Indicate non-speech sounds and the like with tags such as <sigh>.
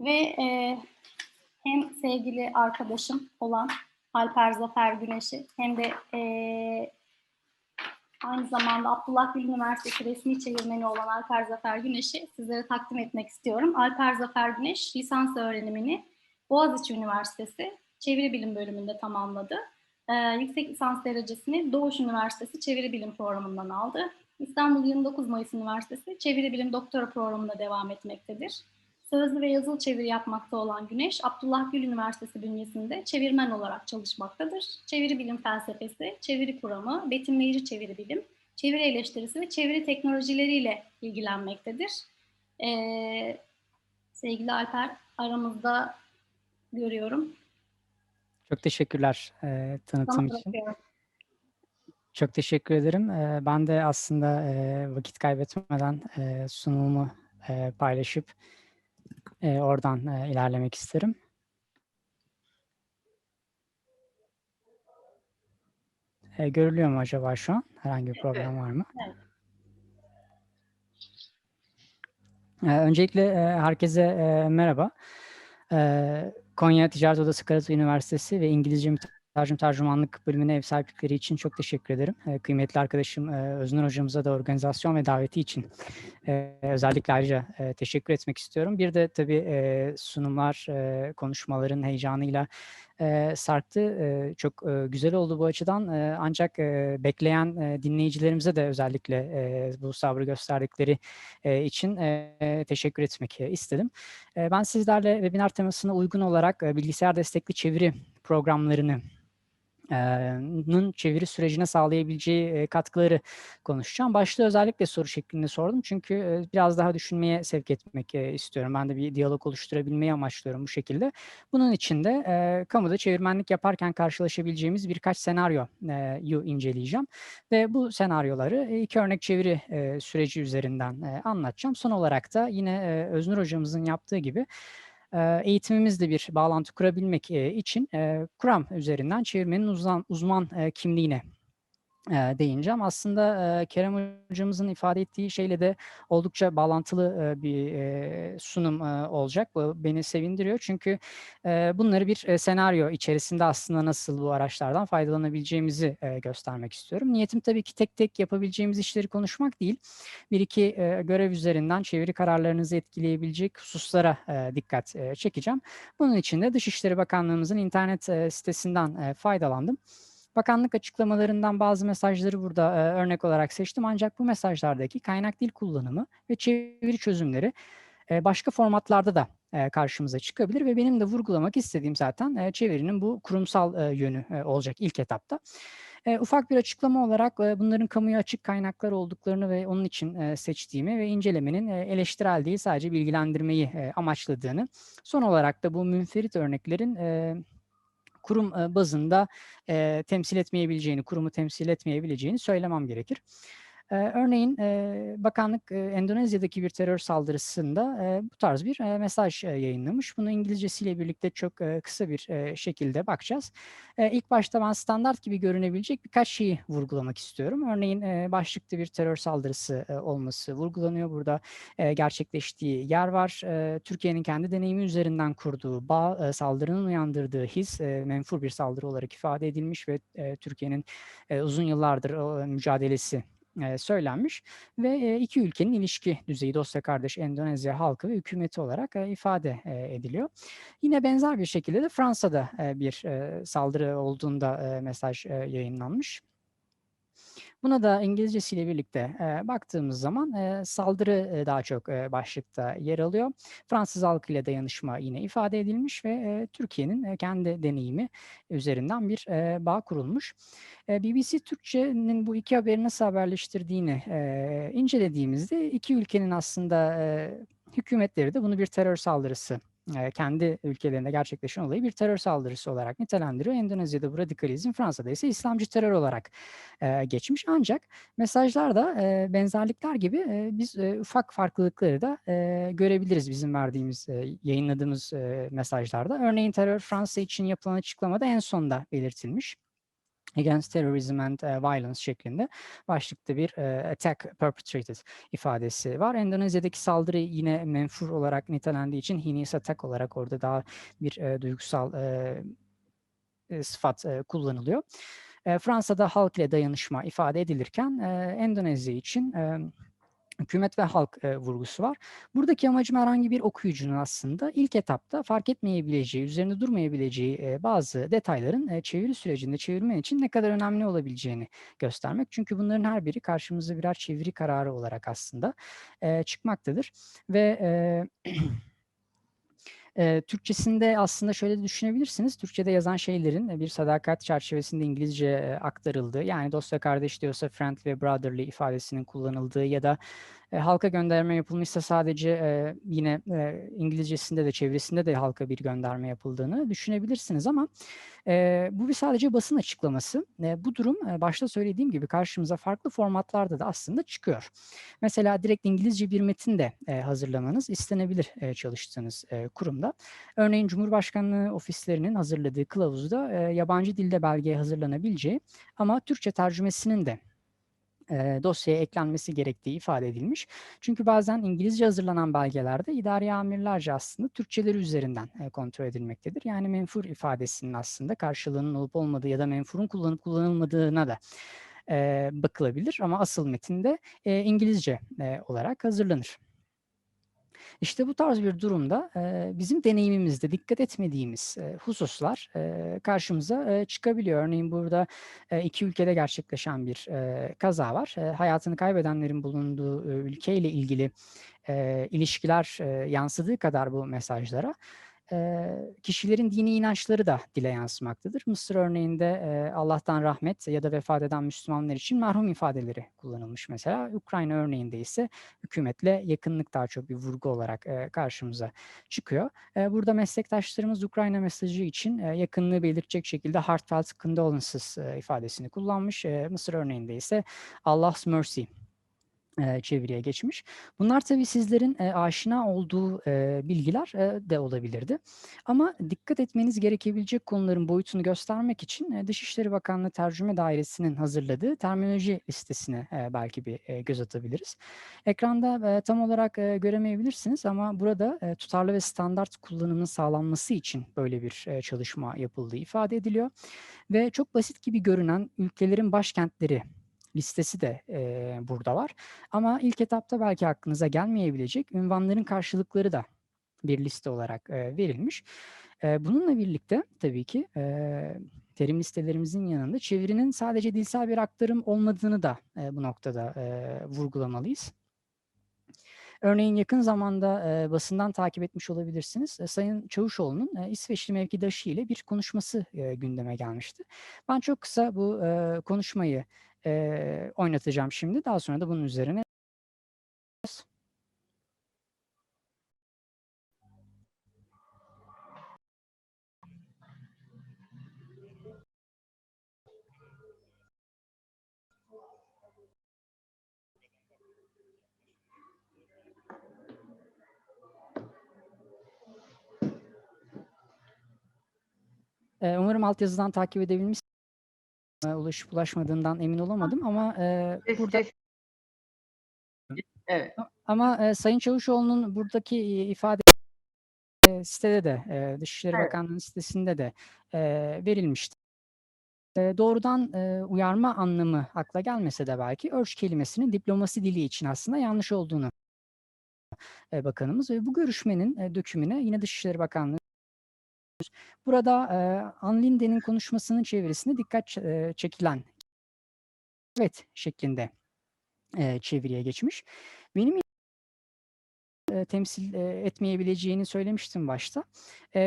ve e, hem sevgili arkadaşım olan Alper Zafer Güneş'i hem de e, aynı zamanda Abdullah Gül Üniversitesi resmi çevirmeni olan Alper Zafer Güneş'i sizlere takdim etmek istiyorum. Alper Zafer Güneş lisans öğrenimini Boğaziçi Üniversitesi Çeviri Bilim bölümünde tamamladı. Ee, yüksek lisans derecesini Doğuş Üniversitesi Çeviri Bilim programından aldı. İstanbul 29 Mayıs Üniversitesi Çeviri Bilim Doktora programında devam etmektedir. Sözlü ve yazılı çeviri yapmakta olan Güneş, Abdullah Gül Üniversitesi bünyesinde çevirmen olarak çalışmaktadır. Çeviri bilim felsefesi, çeviri kuramı, betimleyici çeviri bilim, çeviri eleştirisi ve çeviri teknolojileriyle ilgilenmektedir. Ee, sevgili Alper aramızda görüyorum. Çok teşekkürler e, tanıtım için. Çok teşekkür ederim. E, ben de aslında e, vakit kaybetmeden e, sunumumu e, paylaşıp e, oradan e, ilerlemek isterim. E, görülüyor mu acaba şu an? Herhangi bir problem var mı? Evet. E, öncelikle e, herkese e, merhaba. E, Konya Ticaret Odası Karatay Üniversitesi ve İngilizce Mütercim Tercümanlık bölümüne ev sahiplikleri için çok teşekkür ederim. E, kıymetli arkadaşım e, Öznur hocamıza da organizasyon ve daveti için e, özellikle ayrıca e, teşekkür etmek istiyorum. Bir de tabii e, sunumlar, e, konuşmaların heyecanıyla e, sarktı. E, çok e, güzel oldu bu açıdan. E, ancak e, bekleyen e, dinleyicilerimize de özellikle e, bu sabrı gösterdikleri e, için e, teşekkür etmek istedim. E, ben sizlerle webinar temasına uygun olarak e, bilgisayar destekli çeviri programlarını nın çeviri sürecine sağlayabileceği katkıları konuşacağım. Başta özellikle soru şeklinde sordum çünkü biraz daha düşünmeye sevk etmek istiyorum. Ben de bir diyalog oluşturabilmeyi amaçlıyorum bu şekilde. Bunun için de kamuda çevirmenlik yaparken karşılaşabileceğimiz birkaç senaryoyu inceleyeceğim. Ve bu senaryoları iki örnek çeviri süreci üzerinden anlatacağım. Son olarak da yine Öznur hocamızın yaptığı gibi eğitimimizle bir bağlantı kurabilmek için kuram üzerinden çevirmenin uzman, uzman kimliğine değineceğim. Aslında Kerem hocamızın ifade ettiği şeyle de oldukça bağlantılı bir sunum olacak. Bu beni sevindiriyor çünkü bunları bir senaryo içerisinde aslında nasıl bu araçlardan faydalanabileceğimizi göstermek istiyorum. Niyetim tabii ki tek tek yapabileceğimiz işleri konuşmak değil. Bir iki görev üzerinden çeviri kararlarınızı etkileyebilecek hususlara dikkat çekeceğim. Bunun için de Dışişleri Bakanlığımızın internet sitesinden faydalandım. Bakanlık açıklamalarından bazı mesajları burada e, örnek olarak seçtim ancak bu mesajlardaki kaynak dil kullanımı ve çeviri çözümleri e, başka formatlarda da e, karşımıza çıkabilir ve benim de vurgulamak istediğim zaten e, çevirinin bu kurumsal e, yönü e, olacak ilk etapta. E, ufak bir açıklama olarak e, bunların kamuya açık kaynaklar olduklarını ve onun için e, seçtiğimi ve incelemenin e, eleştirel değil sadece bilgilendirmeyi e, amaçladığını, son olarak da bu münferit örneklerin e, kurum bazında temsil etmeyebileceğini, kurumu temsil etmeyebileceğini söylemem gerekir. E, örneğin e, bakanlık e, Endonezya'daki bir terör saldırısında e, bu tarz bir e, mesaj e, yayınlamış. Bunu İngilizcesiyle birlikte çok e, kısa bir e, şekilde bakacağız. E, ilk başta ben standart gibi görünebilecek birkaç şeyi vurgulamak istiyorum. Örneğin e, başlıkta bir terör saldırısı e, olması vurgulanıyor. Burada e, gerçekleştiği yer var. E, Türkiye'nin kendi deneyimi üzerinden kurduğu bağ, e, saldırının uyandırdığı his e, menfur bir saldırı olarak ifade edilmiş ve e, Türkiye'nin e, uzun yıllardır o, mücadelesi söylenmiş ve iki ülkenin ilişki düzeyi dosya kardeş Endonezya halkı ve hükümeti olarak ifade ediliyor. Yine benzer bir şekilde de Fransa'da bir saldırı olduğunda mesaj yayınlanmış. Buna da İngilizcesiyle birlikte e, baktığımız zaman e, saldırı e, daha çok e, başlıkta yer alıyor. Fransız halkıyla dayanışma yine ifade edilmiş ve e, Türkiye'nin e, kendi deneyimi üzerinden bir e, bağ kurulmuş. E, BBC Türkçe'nin bu iki haberi nasıl haberleştirdiğini e, incelediğimizde iki ülkenin aslında e, hükümetleri de bunu bir terör saldırısı kendi ülkelerinde gerçekleşen olayı bir terör saldırısı olarak nitelendiriyor. Endonezya'da bu radikalizm, Fransa'da ise İslamcı terör olarak geçmiş. Ancak mesajlarda benzerlikler gibi biz ufak farklılıkları da görebiliriz bizim verdiğimiz, yayınladığımız mesajlarda. Örneğin terör Fransa için yapılan açıklamada en sonda belirtilmiş. Against Terrorism and Violence şeklinde başlıkta bir attack perpetrated ifadesi var. Endonezya'daki saldırı yine menfur olarak nitelendiği için heinous attack olarak orada daha bir duygusal sıfat kullanılıyor. Fransa'da halk ile dayanışma ifade edilirken Endonezya için hükümet ve halk e, vurgusu var. Buradaki amacım herhangi bir okuyucunun aslında ilk etapta fark etmeyebileceği, üzerinde durmayabileceği e, bazı detayların e, çeviri sürecinde çevirmen için ne kadar önemli olabileceğini göstermek. Çünkü bunların her biri karşımıza birer çeviri kararı olarak aslında e, çıkmaktadır. Ve e, <clears throat> Türkçesinde aslında şöyle düşünebilirsiniz. Türkçe'de yazan şeylerin bir sadakat çerçevesinde İngilizce e, aktarıldığı, yani dost ve kardeş diyorsa friend ve brotherly ifadesinin kullanıldığı ya da e, halka gönderme yapılmışsa sadece e, yine e, İngilizcesinde de çevresinde de halka bir gönderme yapıldığını düşünebilirsiniz ama e, bu bir sadece basın açıklaması. E, bu durum e, başta söylediğim gibi karşımıza farklı formatlarda da aslında çıkıyor. Mesela direkt İngilizce bir metin de e, hazırlamanız istenebilir e, çalıştığınız e, kurumda. Örneğin Cumhurbaşkanlığı ofislerinin hazırladığı kılavuzda e, yabancı dilde belgeye hazırlanabileceği ama Türkçe tercümesinin de e, dosyaya eklenmesi gerektiği ifade edilmiş. Çünkü bazen İngilizce hazırlanan belgelerde idari amirlerce aslında Türkçeleri üzerinden e, kontrol edilmektedir. Yani menfur ifadesinin aslında karşılığının olup olmadığı ya da menfurun kullanıp kullanılmadığına da e, bakılabilir. Ama asıl metinde e, İngilizce e, olarak hazırlanır. İşte bu tarz bir durumda e, bizim deneyimimizde dikkat etmediğimiz e, hususlar e, karşımıza e, çıkabiliyor. Örneğin burada e, iki ülkede gerçekleşen bir e, kaza var. E, hayatını kaybedenlerin bulunduğu e, ülkeyle ilgili e, ilişkiler e, yansıdığı kadar bu mesajlara kişilerin dini inançları da dile yansımaktadır. Mısır örneğinde Allah'tan rahmet ya da vefat eden Müslümanlar için merhum ifadeleri kullanılmış mesela. Ukrayna örneğinde ise hükümetle yakınlık daha çok bir vurgu olarak karşımıza çıkıyor. Burada meslektaşlarımız Ukrayna mesajı için e, yakınlığı belirtecek şekilde heartfelt condolences ifadesini kullanmış. Mısır örneğinde ise Allah's mercy çeviriye geçmiş. Bunlar tabii sizlerin aşina olduğu bilgiler de olabilirdi. Ama dikkat etmeniz gerekebilecek konuların boyutunu göstermek için Dışişleri Bakanlığı Tercüme Dairesi'nin hazırladığı terminoloji listesine belki bir göz atabiliriz. Ekranda tam olarak göremeyebilirsiniz ama burada tutarlı ve standart kullanımın sağlanması için böyle bir çalışma yapıldığı ifade ediliyor. Ve çok basit gibi görünen ülkelerin başkentleri listesi de e, burada var. Ama ilk etapta belki aklınıza gelmeyebilecek ünvanların karşılıkları da bir liste olarak e, verilmiş. E, bununla birlikte tabii ki e, terim listelerimizin yanında çevirinin sadece dilsel bir aktarım olmadığını da e, bu noktada e, vurgulamalıyız. Örneğin yakın zamanda e, basından takip etmiş olabilirsiniz. E, Sayın Çavuşoğlu'nun e, İsveçli mevkidaşı ile bir konuşması e, gündeme gelmişti. Ben çok kısa bu e, konuşmayı e, oynatacağım şimdi. Daha sonra da bunun üzerine umarım altyazıdan takip edebilmiş e, ulaşıp ulaşmadığından emin olamadım ama e, burada Evet. ama e, Sayın Çavuşoğlu'nun buradaki ifade e, sitede de e, Dışişleri Evet. Bakanlığı sitesinde de e, verilmişti. E, doğrudan e, uyarma anlamı akla gelmese de belki örç kelimesinin diplomasi dili için aslında yanlış olduğunu e, bakanımız ve bu görüşmenin e, dökümüne yine Dışişleri Bakanlığı burada e, Anlinde'nin konuşmasının çevirisine dikkat çekilen evet şeklinde e, çeviriye geçmiş. Benim e, temsil e, etmeyebileceğini söylemiştim başta. E,